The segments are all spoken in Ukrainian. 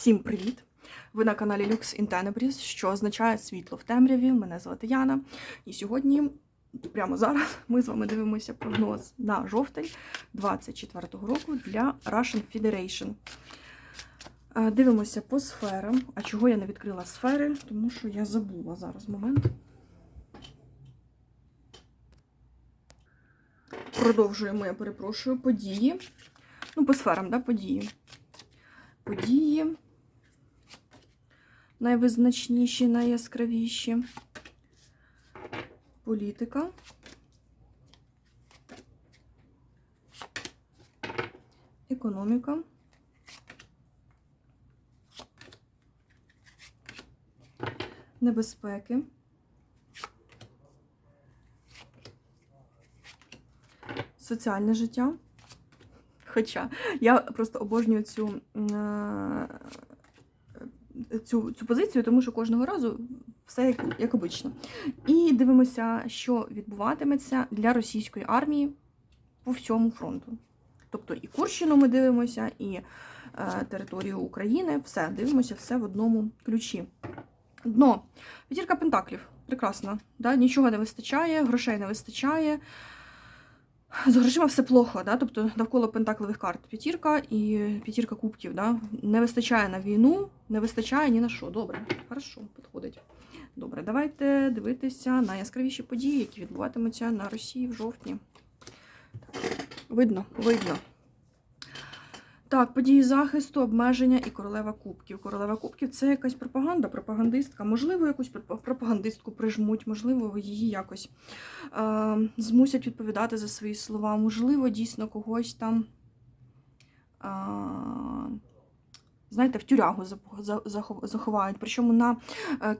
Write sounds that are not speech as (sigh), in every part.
Всім привіт! Ви на каналі Lux in Tenebris, що означає світло в темряві. Мене звати Яна. І сьогодні, прямо зараз, ми з вами дивимося прогноз на жовтень 24-го року для Russian Federation. Е, Дивимося по сферам. А чого я не відкрила сфери? Тому що я забула зараз момент. Продовжуємо, я перепрошую, події. Ну, по сферам, да, події. Події. Найвизначніші, найяскравіші. Політика. Економіка. Небезпеки. Соціальне життя. Хоча я просто обожнюю цю, е, цю, цю позицію, тому що кожного разу все як, як обично. І дивимося, що відбуватиметься для російської армії по всьому фронту. Тобто і Курщину ми дивимося, і е, територію України, все, дивимося все в одному ключі. Дно. П'ятірка пентаклів. Прекрасно. Да? Нічого не вистачає, грошей не вистачає. З грошима все плохо, да? тобто навколо пентакливих карт п'ятірка і п'ятірка кубків. Да? Не вистачає на війну, не вистачає ні на що. Добре, хорошо, підходить. Добре, давайте дивитися на яскравіші події, які відбуватимуться на Росії в жовтні. Видно, видно. Так, події захисту, обмеження і королева кубків. Королева кубків це якась пропаганда, пропагандистка. Можливо, якусь пропагандистку прижмуть, можливо, її якось е, змусять відповідати за свої слова. Можливо, дійсно когось там, е, знаєте, в тюрягу заховають. Причому на е,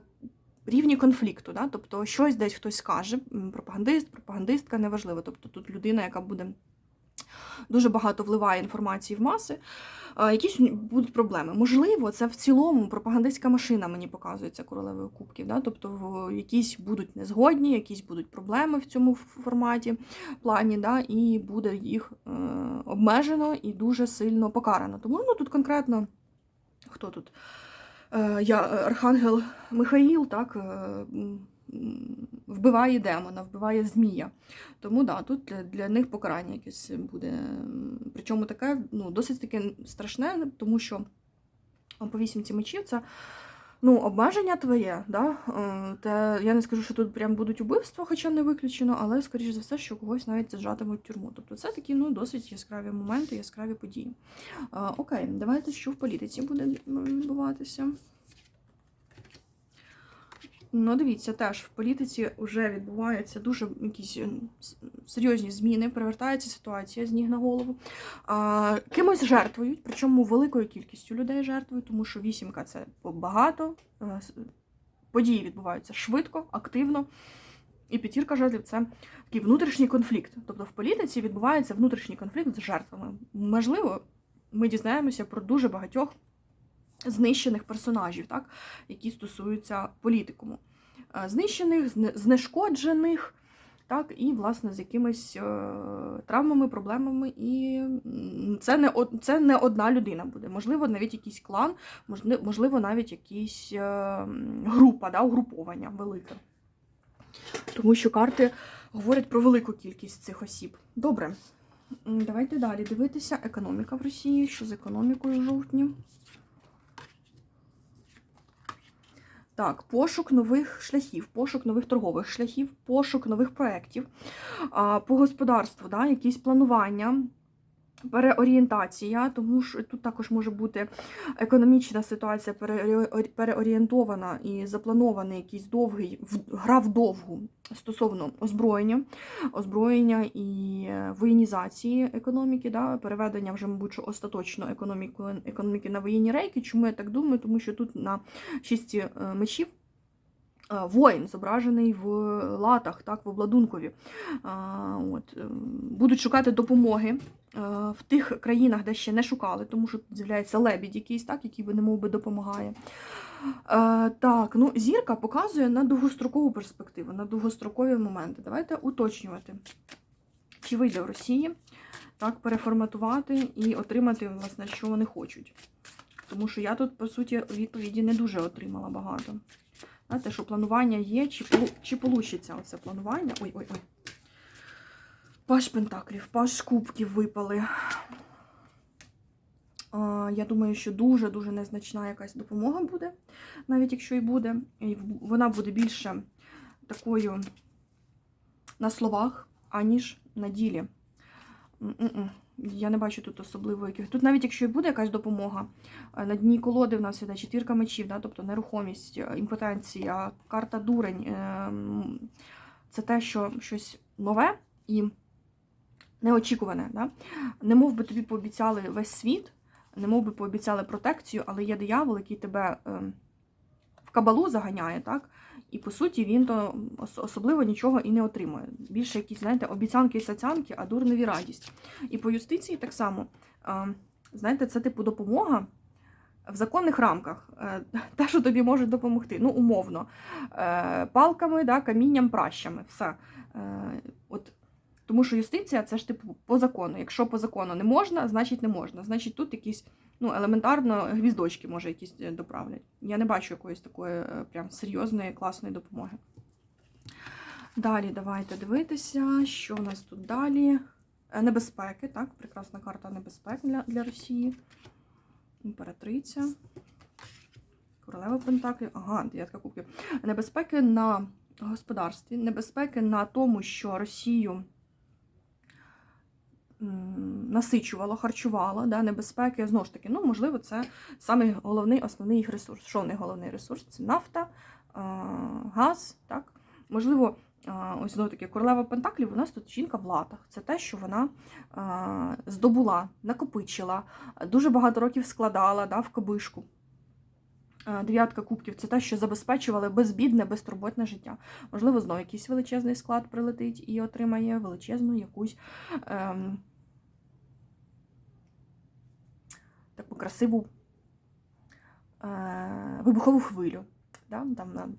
рівні конфлікту. Да? Тобто щось десь хтось скаже, пропагандист, пропагандистка, неважливо. Тобто тут людина, яка буде дуже багато вливає інформації в маси, якісь будуть проблеми. Можливо, це в цілому пропагандистська машина мені показується королевою кубків. Да? Тобто якісь будуть незгодні, якісь будуть проблеми в цьому форматі, плані, да? і буде їх е, обмежено і дуже сильно покарано. Тому ну, тут конкретно хто тут? Е, я, е, Архангел Михаїл, так, е, вбиває демона, вбиває змія. Тому да, тут для, для них покарання якесь буде. Причому таке ну, досить таке страшне, тому що по вісімці мечів це ну, обмеження твоє. Да? Е, Те, я не скажу, що тут прям будуть убивства, хоча не виключено, але скоріш за все, що когось навіть зажатимуть в тюрму. Тобто це такі ну, досить яскраві моменти, яскраві події. Е, Окей, давайте що в політиці буде відбуватися. Ну, дивіться, теж в політиці вже відбуваються дуже якісь серйозні зміни, перевертається ситуація з ніг на голову. А, кимось жертвують, причому великою кількістю людей жертвують, тому що вісімка це багато. е, Події відбуваються швидко, активно. І п'ятірка жертв це такий внутрішній конфлікт. Тобто в політиці відбувається внутрішній конфлікт з жертвами. Можливо, ми дізнаємося про дуже багатьох знищених персонажів, так, які стосуються політикуму. Е, Знищених, знешкоджених, так, і, власне, з якимись е, травмами, проблемами. І це не, це не одна людина буде. Можливо, навіть якийсь клан, можливо, навіть якась е, група, да, угруповання велике. Тому що карти говорять про велику кількість цих осіб. Добре. Давайте далі дивитися. Економіка в Росії. Що з економікою в жовтні? Так, пошук нових шляхів, пошук нових торгових шляхів, пошук нових проєктів по господарству, да, якісь планування, переорієнтація, тому що тут також може бути економічна ситуація переорієнтована і запланований якийсь довгий гра вдовгу стосовно озброєння, озброєння і е, воєнізації економіки, да, переведення вже, мабуть, остаточно економіку, економіки на воєнні рейки. Чому я так думаю? Тому що тут на шісті е, мечів воїн зображений в латах, так, в обладункові. От, е, будуть шукати допомоги е, в тих країнах, де ще не шукали, тому що тут з'являється лебідь якийсь, так, який би немов би допомагає. Е, так, ну зірка показує на довгострокову перспективу, на довгострокові моменти. Давайте уточнювати, чи вийде в Росії так переформатувати і отримати, власне, що вони хочуть. Тому що я тут, по суті, відповіді не дуже отримала багато. Знаєте, що планування є, чи, чи получиться оце планування. Ой-ой-ой. Паш Пентаклів, паш кубків випали. Я думаю, що дуже-дуже незначна якась допомога буде, навіть якщо і буде. І вона буде більше такою на словах, аніж на ділі. Я не бачу тут особливо яких. Тут навіть якщо і буде якась допомога, е, на дні колоди в нас іде четвірка мечів, да? тобто нерухомість, е, імпотенція, карта дурень. е, Це те, що щось нове і неочікуване. Да? Не мов би тобі пообіцяли весь світ, не мов би пообіцяли протекцію, але є диявол, який тебе е, в кабалу заганяє, так? І по суті він то особливо нічого і не отримує. Більше якісь, знаєте, обіцянки і сацянки, а дурневі радість. І по юстиції так само, знаєте, це типу допомога в законних рамках. (laughs) Те, що тобі може допомогти, ну, умовно, Е, палками, да, камінням, пращами. Все. Е, От тому що юстиція це ж типу по закону. Якщо по закону не можна, значить не можна. Значить, тут якісь ну, елементарно гвіздочки, може, якісь е, доправлять. Я не бачу якоїсь такої е, прям серйозної, класної допомоги. Далі давайте дивитися, що у нас тут далі. Е, Небезпеки, так, прекрасна карта небезпек для, для Росії. Імператриця. Королева Пентаклів. Ага, дев'ятка кубків. Небезпеки на господарстві, небезпеки на тому, що Росію насичувало, харчувало, да, небезпеки, знову ж таки, ну, можливо, це саме головний, основний їх ресурс. Що не головний ресурс? Це нафта, газ, так? Можливо, ось знову таки, королева Пентаклів, нас тут жінка в латах. Це те, що вона здобула, накопичила, дуже багато років складала да, в кабишку. Дев'ятка кубків це те, що забезпечували безбідне, безтурботне життя. Можливо, знову якийсь величезний склад прилетить і отримає величезну якусь ем, таку красиву е, вибухову хвилю. Да? Там, на,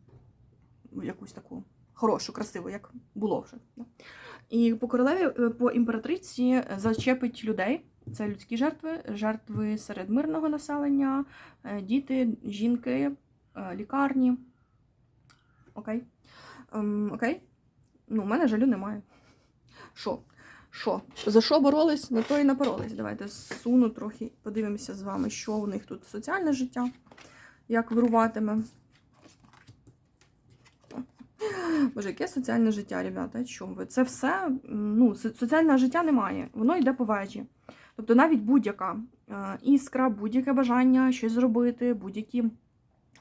якусь таку хорошу, красиву, як було вже. Да? І по королеві, е, по імператриці зачепить людей. Це людські жертви, жертви серед мирного населення, е, діти, жінки, е, лікарні. Окей. Ем, окей. Ну, у мене жалю немає. Що? Що? За що боролись, на то і напоролись. Давайте суну трохи, подивимося з вами, що у них тут соціальне життя, як вируватиме. Боже, яке соціальне життя, ребята? Що ви? Це все, ну, со- соціального життя немає. Воно йде по вежі. Тобто навіть будь-яка е, іскра, будь-яке бажання щось зробити, будь-які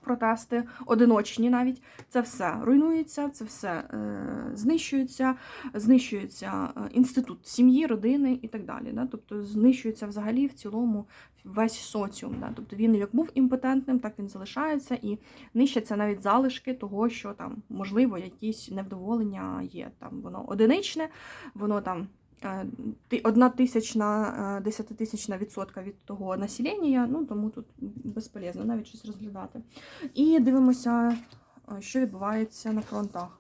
протести, одиночні навіть, це все руйнується, це все е, знищується, знищується е, інститут сім'ї, родини і так далі. Да? Тобто знищується взагалі в цілому весь соціум. Да? Тобто він як був імпотентним, так він залишається і нищаться навіть залишки того, що там, можливо, якісь невдоволення є. Там воно одиничне, воно там. Е, Одна тисячна, е, десятитисячна відсотка від того населення, ну тому тут безполезно навіть щось розглядати. І дивимося, е, що відбувається на фронтах.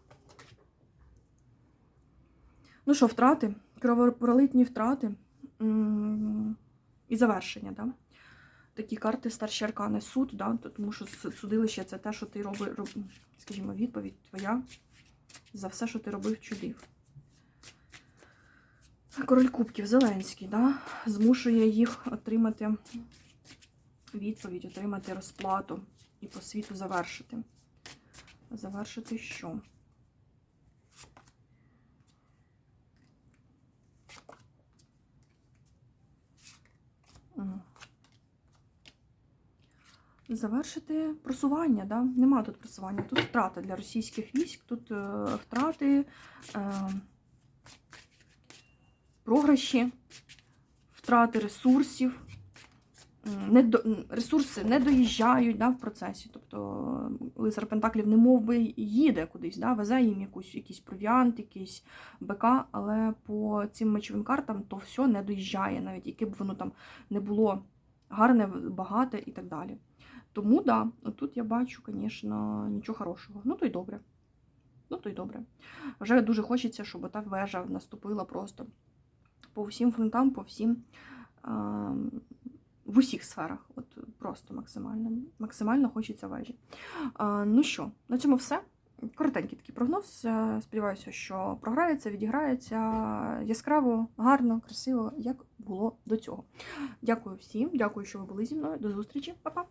Ну що, втрати, кровопролитні втрати і завершення. Да? Такі карти старші аркани суд, да? тому що судилище це те, що ти робиш, роб, скажімо, відповідь твоя за все, що ти робив, чудив. Король Кубків Зеленський, да? змушує їх отримати відповідь, отримати розплату і по світу завершити. Завершити що? Завершити просування, да? Нема тут просування. Тут втрата для російських військ, тут е, втрати, е, програші, втрати ресурсів. Не ресурси не доїжджають да, в процесі. Тобто лицар Пентаклів не мов би їде кудись, да, везе їм якусь, якийсь провіант, якийсь БК, але по цим мечовим картам то все не доїжджає, навіть яке б воно там не було гарне, багате і так далі. Тому да, тут я бачу, звісно, нічого хорошого. Ну то й добре. Ну то й добре. Вже дуже хочеться, щоб та вежа наступила просто по всім фронтам, по всім. В усіх сферах. От Просто максимально. Максимально хочеться вежі. Ну що, на цьому все. Коротенький такий прогноз. Сподіваюся, що програється, відіграється яскраво, гарно, красиво, як було до цього. Дякую всім, дякую, що ви були зі мною. До зустрічі, Па-па!